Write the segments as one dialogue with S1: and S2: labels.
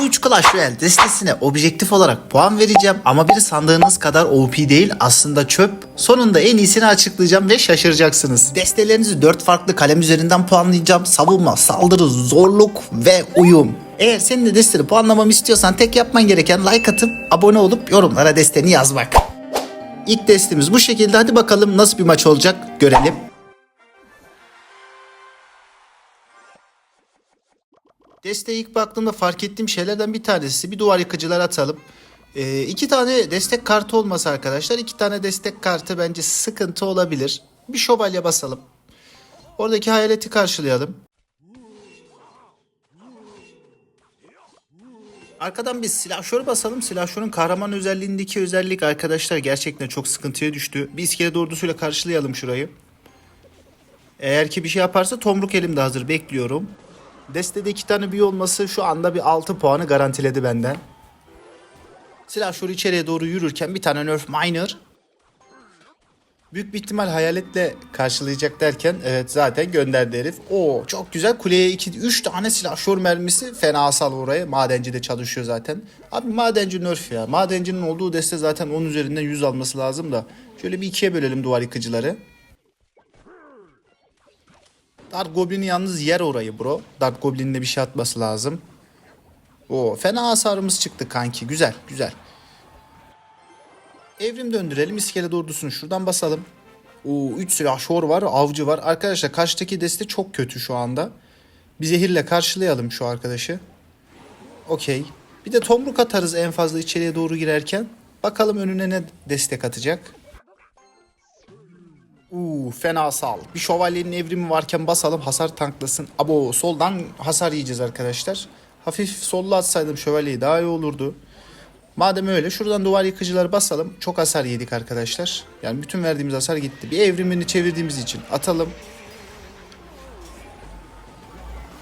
S1: Bu üç Clash Royale destesine objektif olarak puan vereceğim ama biri sandığınız kadar OP değil aslında çöp. Sonunda en iyisini açıklayacağım ve şaşıracaksınız. Destelerinizi 4 farklı kalem üzerinden puanlayacağım. Savunma, saldırı, zorluk ve uyum. Eğer senin de desteni puanlamamı istiyorsan tek yapman gereken like atıp abone olup yorumlara desteni yazmak. İlk destemiz bu şekilde. Hadi bakalım nasıl bir maç olacak görelim. Desteğe ilk baktığımda fark ettiğim şeylerden bir tanesi bir duvar yıkıcılar atalım. Ee, iki tane destek kartı olması arkadaşlar. iki tane destek kartı bence sıkıntı olabilir. Bir şövalye basalım. Oradaki hayaleti karşılayalım. Arkadan bir silahşör basalım. Silahşörün kahraman özelliğindeki özellik arkadaşlar gerçekten çok sıkıntıya düştü. Bir iskelet ordusuyla karşılayalım şurayı. Eğer ki bir şey yaparsa tomruk elimde hazır bekliyorum. Destede iki tane büyü olması şu anda bir 6 puanı garantiledi benden. Silahşörü içeriye doğru yürürken bir tane nerf miner. Büyük bir ihtimal hayaletle karşılayacak derken evet zaten gönderdi herif. Oo çok güzel kuleye 2 3 tane silahşör mermisi fena sal oraya. Madenci de çalışıyor zaten. Abi madenci nerf ya. Madencinin olduğu deste zaten 10 üzerinden 100 alması lazım da. Şöyle bir ikiye bölelim duvar yıkıcıları. Dark Goblin'i yalnız yer orayı bro. Dark Goblin'in de bir şey atması lazım. Oo fena hasarımız çıktı kanki. Güzel güzel. Evrim döndürelim. İskelet ordusunu şuradan basalım. Oo 3 silahşor var. Avcı var. Arkadaşlar karşıdaki deste çok kötü şu anda. Bir zehirle karşılayalım şu arkadaşı. Okey. Bir de tomruk atarız en fazla içeriye doğru girerken. Bakalım önüne ne destek atacak. Uuu fena sal. Bir şövalyenin evrimi varken basalım hasar tanklasın. Abo soldan hasar yiyeceğiz arkadaşlar. Hafif sollu atsaydım şövalyeyi daha iyi olurdu. Madem öyle şuradan duvar yıkıcıları basalım. Çok hasar yedik arkadaşlar. Yani bütün verdiğimiz hasar gitti. Bir evrimini çevirdiğimiz için atalım.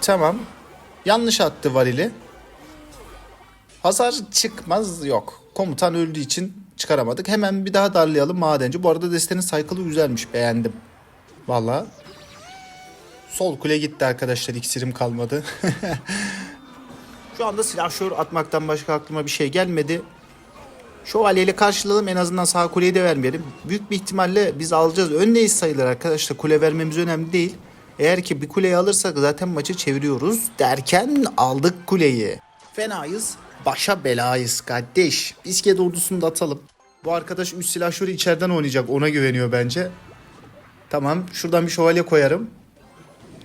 S1: Tamam. Yanlış attı varili. Hasar çıkmaz yok. Komutan öldüğü için çıkaramadık. Hemen bir daha darlayalım madenci. Bu arada destenin cycle'ı güzelmiş. Beğendim. Valla. Sol kule gitti arkadaşlar. İksirim kalmadı. Şu anda silahşör atmaktan başka aklıma bir şey gelmedi. Şövalyeyle karşılayalım en azından sağ kuleyi de vermeyelim. Büyük bir ihtimalle biz alacağız. Öndeyiz sayılır arkadaşlar. Kule vermemiz önemli değil. Eğer ki bir kuleyi alırsak zaten maçı çeviriyoruz. Derken aldık kuleyi. Fenayız. Başa belayız kardeş. İskelet ordusunu da atalım. Bu arkadaş 3 silahşörü içeriden oynayacak. Ona güveniyor bence. Tamam. Şuradan bir şövalye koyarım.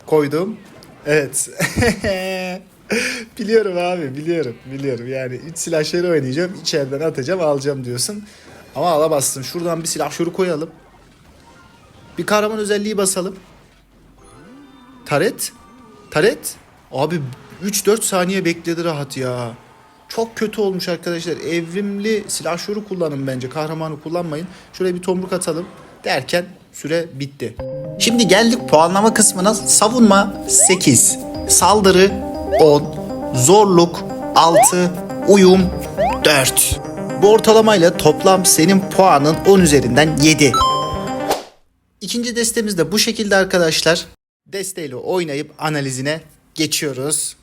S1: Koydum. Evet. biliyorum abi biliyorum biliyorum yani 3 silahşörü oynayacağım içeriden atacağım alacağım diyorsun ama alamazsın şuradan bir silahşörü koyalım bir kahraman özelliği basalım taret taret abi 3-4 saniye bekledi rahat ya çok kötü olmuş arkadaşlar evrimli silahşörü kullanın bence kahramanı kullanmayın şuraya bir tomruk atalım derken süre bitti Şimdi geldik puanlama kısmına. Savunma 8, saldırı 10, zorluk 6, uyum 4. Bu ortalamayla toplam senin puanın 10 üzerinden 7. İkinci destemiz de bu şekilde arkadaşlar. Desteyle oynayıp analizine geçiyoruz.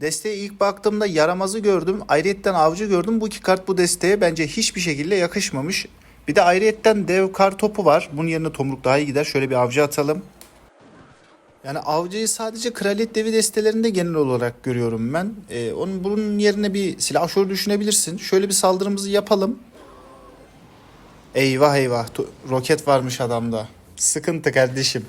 S1: Desteğe ilk baktığımda yaramazı gördüm. Ayrıyetten avcı gördüm. Bu iki kart bu desteğe bence hiçbir şekilde yakışmamış. Bir de ayrıyetten dev kar topu var. Bunun yerine tomruk daha iyi gider. Şöyle bir avcı atalım. Yani avcıyı sadece kraliyet devi destelerinde genel olarak görüyorum ben. Ee, onun bunun yerine bir silahşör düşünebilirsin. Şöyle bir saldırımızı yapalım. Eyvah eyvah. Roket varmış adamda. Sıkıntı kardeşim.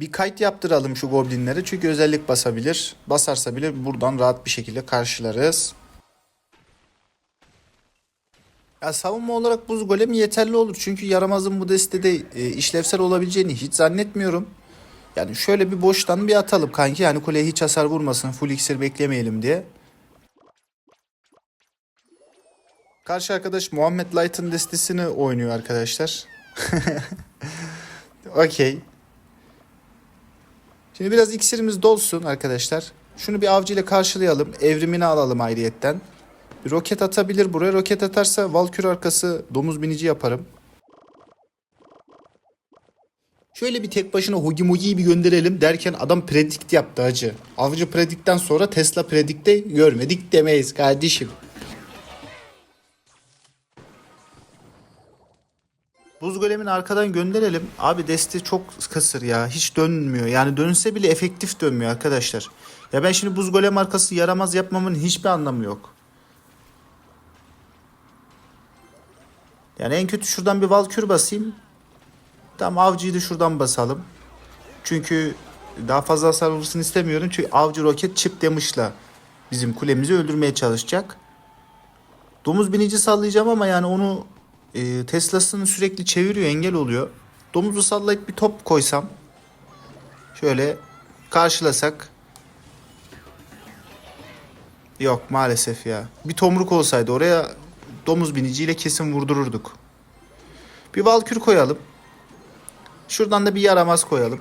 S1: Bir kayıt yaptıralım şu goblinlere çünkü özellik basabilir. Basarsa bile buradan rahat bir şekilde karşılarız. Ya savunma olarak buz golemi yeterli olur. Çünkü yaramazın bu destede e, işlevsel olabileceğini hiç zannetmiyorum. Yani şöyle bir boştan bir atalım kanki. Yani kuleye hiç hasar vurmasın. Full iksir beklemeyelim diye. Karşı arkadaş Muhammed Light'ın destesini oynuyor arkadaşlar. Okey. Şimdi biraz iksirimiz dolsun arkadaşlar. Şunu bir avcı ile karşılayalım. Evrimini alalım ayrıyetten. Bir roket atabilir buraya. Roket atarsa Valkür arkası domuz binici yaparım. Şöyle bir tek başına Hugi Mugi'yi bir gönderelim derken adam predict yaptı hacı. Avcı predikten sonra Tesla predikte görmedik demeyiz kardeşim. Buz golemini arkadan gönderelim. Abi deste çok kısır ya. Hiç dönmüyor. Yani dönse bile efektif dönmüyor arkadaşlar. Ya ben şimdi buz golem arkası yaramaz yapmamın hiçbir anlamı yok. Yani en kötü şuradan bir valkür basayım. Tamam avcıyı da şuradan basalım. Çünkü daha fazla hasar vursun istemiyorum. Çünkü avcı roket çip demişla bizim kulemizi öldürmeye çalışacak. Domuz binici sallayacağım ama yani onu e, Tesla'sını sürekli çeviriyor engel oluyor. Domuzu sallayıp bir top koysam şöyle karşılasak yok maalesef ya. Bir tomruk olsaydı oraya domuz biniciyle kesin vurdururduk. Bir valkür koyalım. Şuradan da bir yaramaz koyalım.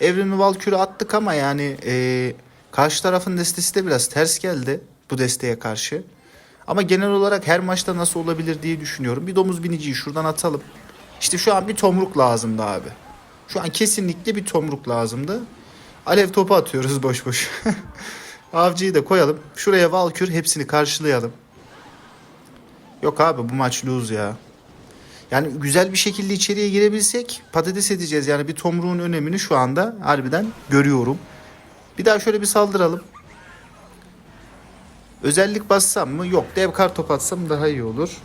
S1: Evrimli valkürü attık ama yani e, karşı tarafın destesi de biraz ters geldi bu desteğe karşı. Ama genel olarak her maçta nasıl olabilir diye düşünüyorum. Bir domuz biniciyi şuradan atalım. İşte şu an bir tomruk lazımdı abi. Şu an kesinlikle bir tomruk lazımdı. Alev topu atıyoruz boş boş. Avcıyı da koyalım. Şuraya valkür hepsini karşılayalım. Yok abi bu maç lose ya. Yani güzel bir şekilde içeriye girebilsek patates edeceğiz. Yani bir tomruğun önemini şu anda harbiden görüyorum. Bir daha şöyle bir saldıralım. Özellik bassam mı? Yok. Dev kar top atsam daha iyi olur.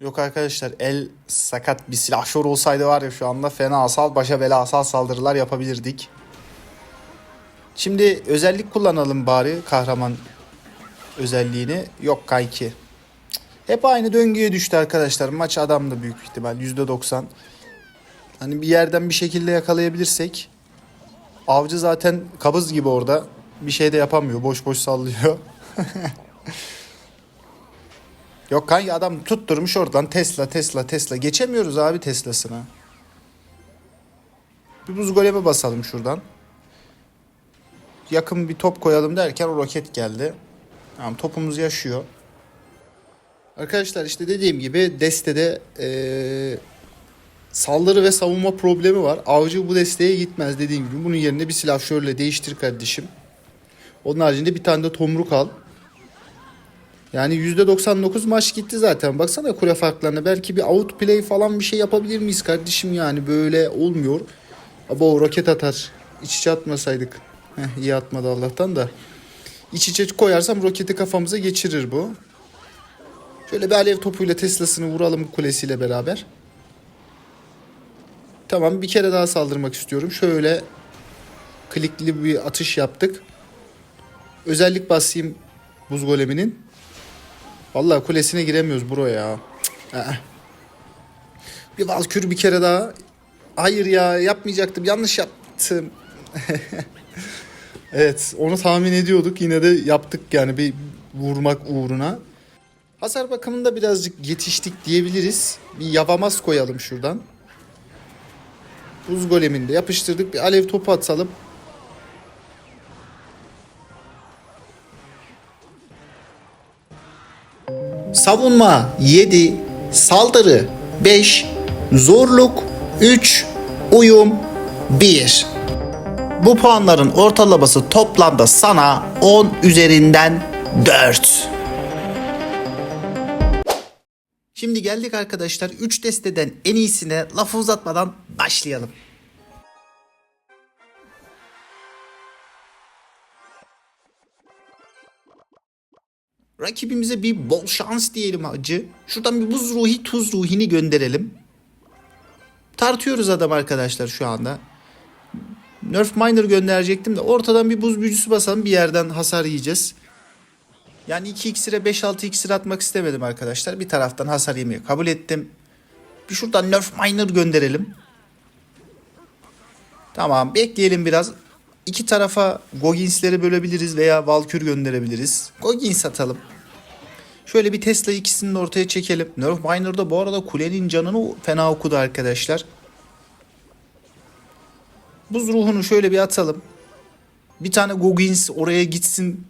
S1: Yok arkadaşlar el sakat bir silahşor olsaydı var ya şu anda fena asal başa bela asal saldırılar yapabilirdik. Şimdi özellik kullanalım bari kahraman özelliğini. Yok kanki. Cık. Hep aynı döngüye düştü arkadaşlar. Maç adam da büyük ihtimal %90. Hani bir yerden bir şekilde yakalayabilirsek. Avcı zaten kabız gibi orada. Bir şey de yapamıyor. Boş boş sallıyor. Yok kanki adam tutturmuş oradan Tesla Tesla Tesla. Geçemiyoruz abi Tesla'sına. Bir buz goleme basalım şuradan. Yakın bir top koyalım derken o roket geldi. Tamam topumuz yaşıyor. Arkadaşlar işte dediğim gibi destede eee, saldırı ve savunma problemi var. Avcı bu desteğe gitmez dediğim gibi. Bunun yerine bir silahşörle değiştir kardeşim. Onun haricinde bir tane de tomruk al. Yani %99 maç gitti zaten. Baksana kule farklarına. Belki bir outplay falan bir şey yapabilir miyiz kardeşim yani. Böyle olmuyor. Abo roket atar. İç içe atmasaydık. Heh, iyi atmadı Allah'tan da. İç içe koyarsam roketi kafamıza geçirir bu. Şöyle bir alev topuyla Tesla'sını vuralım kulesiyle beraber. Tamam bir kere daha saldırmak istiyorum. Şöyle klikli bir atış yaptık. Özellik basayım buz goleminin. Vallahi kulesine giremiyoruz bro ya. Aa. Bir valkür bir kere daha. Hayır ya yapmayacaktım. Yanlış yaptım. evet onu tahmin ediyorduk. Yine de yaptık yani bir vurmak uğruna. Hasar bakımında birazcık yetiştik diyebiliriz. Bir yavamaz koyalım şuradan. Buz goleminde yapıştırdık. Bir alev topu atalım. Savunma 7, saldırı 5, zorluk 3, uyum 1. Bu puanların ortalaması toplamda sana 10 üzerinden 4. Şimdi geldik arkadaşlar 3 desteden en iyisine lafı uzatmadan başlayalım. Rakibimize bir bol şans diyelim hacı. Şuradan bir buz ruhi tuz ruhini gönderelim. Tartıyoruz adam arkadaşlar şu anda. Nerf Miner gönderecektim de ortadan bir buz büyücüsü basalım bir yerden hasar yiyeceğiz. Yani 2 iksire 5-6 iksir atmak istemedim arkadaşlar. Bir taraftan hasar yemeyi kabul ettim. Bir şuradan Nerf Miner gönderelim. Tamam bekleyelim biraz. İki tarafa Goggins'leri bölebiliriz veya Valkür gönderebiliriz. Goggins atalım. Şöyle bir Tesla ikisini de ortaya çekelim. Nerf Miner'da bu arada kulenin canını fena okudu arkadaşlar. Buz ruhunu şöyle bir atalım. Bir tane Goggins oraya gitsin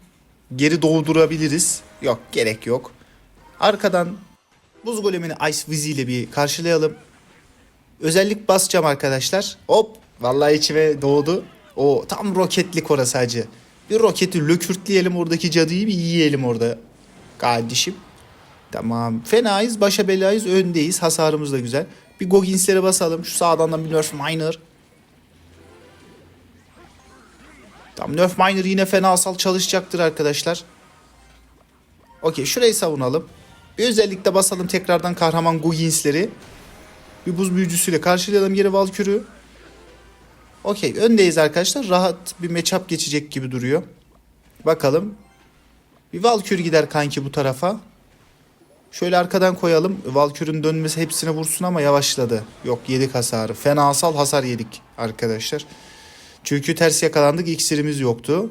S1: geri doğdurabiliriz. Yok gerek yok. Arkadan Buz golemini Ice Wizzy ile bir karşılayalım. Özellik basacağım arkadaşlar. Hop. Vallahi içime doğdu. O tam roketlik orası hacı. Bir roketi lökürtleyelim oradaki cadıyı bir yiyelim orada. Kardeşim. Tamam. Fenayız, başa belayız, öndeyiz. Hasarımız da güzel. Bir Goggins'lere basalım. Şu sağdan da bir Nerf Miner. Tamam Nerf Miner yine fenasal çalışacaktır arkadaşlar. Okey şurayı savunalım. Bir özellikle basalım tekrardan kahraman Goggins'leri. Bir buz büyücüsüyle karşılayalım geri Valkür'ü. Okey öndeyiz arkadaşlar. Rahat bir matchup geçecek gibi duruyor. Bakalım. Bir Valkür gider kanki bu tarafa. Şöyle arkadan koyalım. Valkür'ün dönmesi hepsine vursun ama yavaşladı. Yok yedik hasarı. Fenasal hasar yedik arkadaşlar. Çünkü ters yakalandık. İksirimiz yoktu.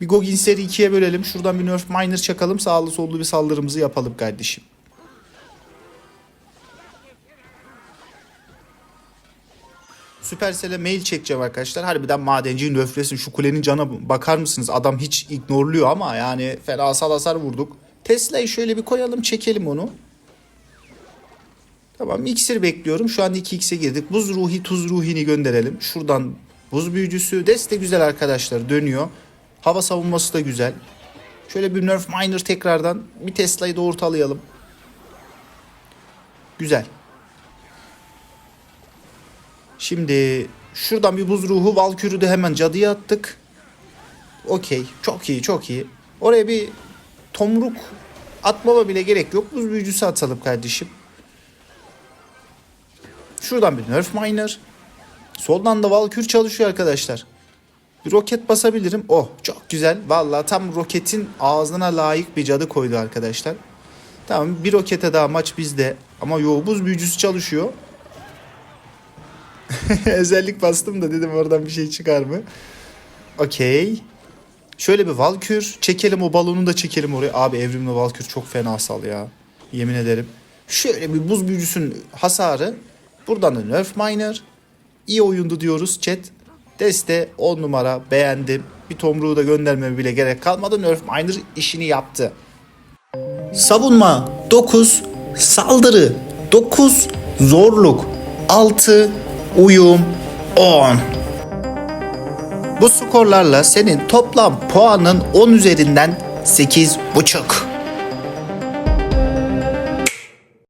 S1: Bir Goggins'leri ikiye bölelim. Şuradan bir Nerf Miner çakalım. Sağlı sollu bir saldırımızı yapalım kardeşim. Supercell'e mail çekeceğim arkadaşlar. Harbiden madenciyi nöflesin. Şu kulenin cana bakar mısınız? Adam hiç ignorluyor ama yani fenasal hasar vurduk. Tesla'yı şöyle bir koyalım çekelim onu. Tamam iksir bekliyorum. Şu an 2x'e girdik. Buz ruhi tuz ruhini gönderelim. Şuradan buz büyücüsü. Deste güzel arkadaşlar dönüyor. Hava savunması da güzel. Şöyle bir Nerf Miner tekrardan bir Tesla'yı doğurtalayalım. Güzel. Şimdi şuradan bir buz ruhu Valkür'ü de hemen cadıya attık. Okey. Çok iyi çok iyi. Oraya bir tomruk atmama bile gerek yok. Buz büyücüsü atalım kardeşim. Şuradan bir Nerf Miner. Soldan da Valkür çalışıyor arkadaşlar. Bir roket basabilirim. Oh çok güzel. Vallahi tam roketin ağzına layık bir cadı koydu arkadaşlar. Tamam bir rokete daha maç bizde. Ama yo buz büyücüsü çalışıyor. Özellik bastım da dedim oradan bir şey çıkar mı? Okey. Şöyle bir Valkür çekelim o balonu da çekelim oraya. Abi evrimli Valkür çok fena sal ya. Yemin ederim. Şöyle bir buz büyücüsünün hasarı. Buradan da Nerf Miner. İyi oyundu diyoruz chat. Deste 10 numara beğendim. Bir tomruğu da göndermeme bile gerek kalmadı. Nerf Miner işini yaptı. Savunma 9, saldırı 9, zorluk 6, uyum 10. Bu skorlarla senin toplam puanın 10 üzerinden 8,5.